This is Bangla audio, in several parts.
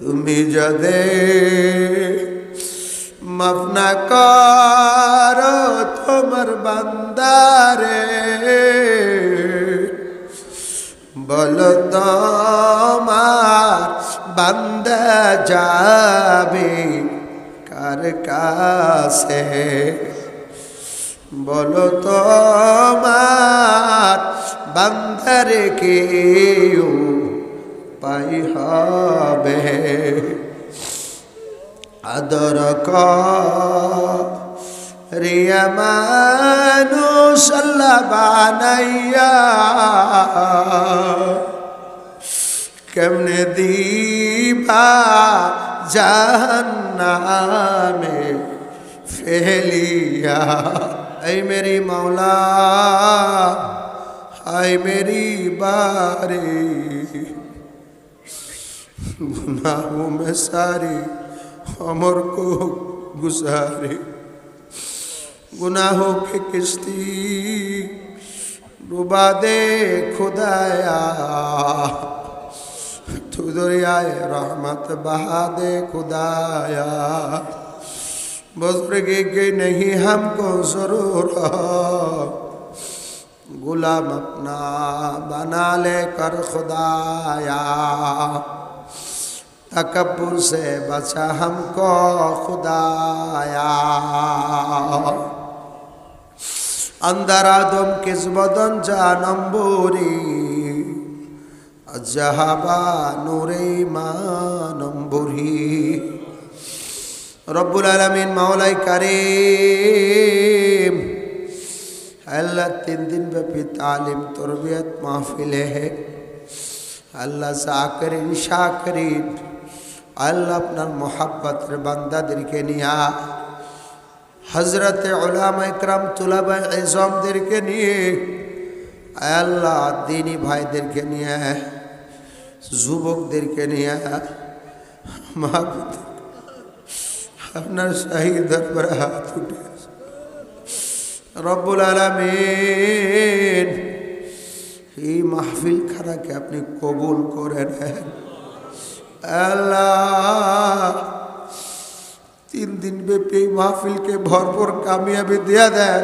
তুমি যদি মাফ না করো তোমার বান্দারে, বলো তোমার বান্দা যাবে কার কাছে? বলো তোমার বান্দারে কেউ পাই হবে। আদর রিয়া মানুষ আল্লাহ বানাইয়া কেমনে দিবা জাহান্নামে ফেলিয়া? এই মেরি মৌলা হাই মেরি বারে। گناہوں میں ساری عمر کو گزارے۔ گناہوں کی کشتی ڈوبا دے خدایا۔ تو دریائے رحمت بہا دے خدایا۔ بزرگی کی نہیں ہم کو ضرور۔ غلام اپنا بنا لے کر خدایا۔ تکبر سے بچا ہم کو خدایا اندر آدم کس بدن جانم بوری جہابا نور ایمانم بوری رب العالمین مولائی کریم আল্লাহ তিন দিন ব্যাপী তালিম তরবিয়ত মাহফিলে হে আল্লাহ জাকরিন শাকরিন আল্লাহ আপনার মোহাব্বতের বান্দাদেরকে নিয়া হজরতে ওলামা ইকরাম তুলাবা এজমদেরকে নিয়ে আল্লাহ দিনী ভাইদেরকে নিয়ে, যুবকদেরকে নিয়ে মাহবুদ আপনার শাহী দরবারে হাত উঠে রব্বুল আলমিন, এই মাহফিল খানাকে আপনি কবুল করে নেন। আল্লাহ, তিন দিন ব্যাপী এই মাহফিলকে ভরপুর কামিয়াবি দিয়া দেন।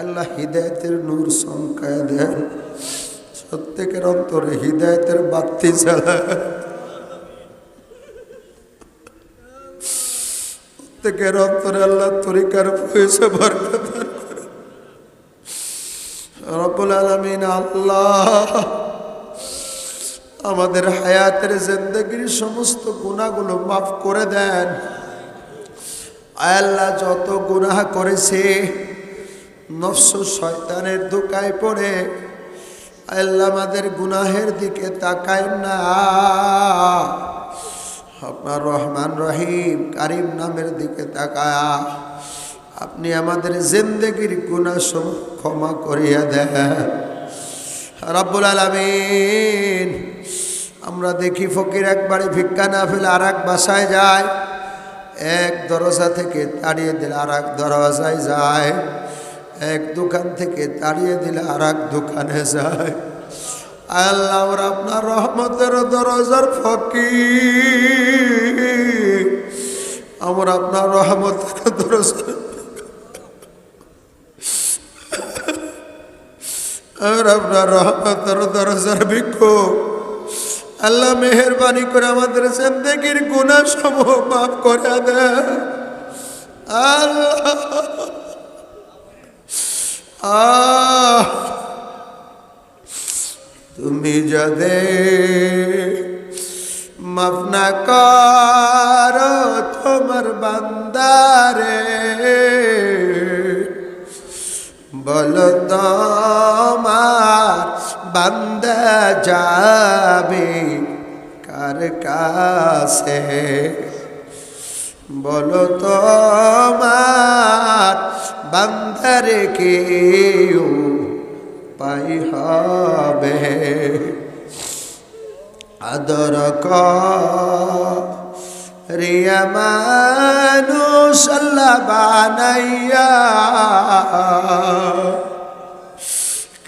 আল্লাহ, হৃদয়তের নূর সংখ্যায় দেন। প্রত্যেকের অন্তরে হৃদয়তের বাতি চালায় প্রত্যেকের অন্তরে আল্লাহ তরিকার পয়সা বরকত। রব্বুল আলমিন আল্লাহ আমাদের হায়াতের জিন্দগির সমস্ত গুণাগুলো মাফ করে দেন। আয় আল্লাহ যত গুনাহ করেছে, নফস শয়তানের দোকায় পড়ে। আয় আল্লাহ আমাদের গুনাহের দিকে তাকায় না। আপনার রহমান রহিম, কারিম নামের দিকে তাকায় আপনি আমাদের জিন্দগির গুণা সব ক্ষমা করিয়া দেন। রাব্বুল আলমিন আমরা দেখি ফকির একবারে ভিক্ষা না ফেলে আর এক বাসায় যায়। এক দরজা থেকে তাড়িয়ে দিলে আর এক দরজায় যায়। এক দোকান থেকে তাড়িয়ে দিলে আর এক দোকানে যায়। আল্লাহ আমরা আপনার রহমতের দরজার ফকির। আমরা আপনার রহমতের দরজার আর আপনার রহমতের দরজার ভিক্ষুক আল্লাহ মেহরবানি করে আমাদের জিন্দগির গুণা সমূহ মাফ করে তুমি যদি মাফ না করো তোমার বান্দারে, বলো তোমার বান্দা যাবে কার কাছে? বলো তোমার বান্দারে কেউ পাই হবে। আদর রিয়া মানুষ বানাইয়া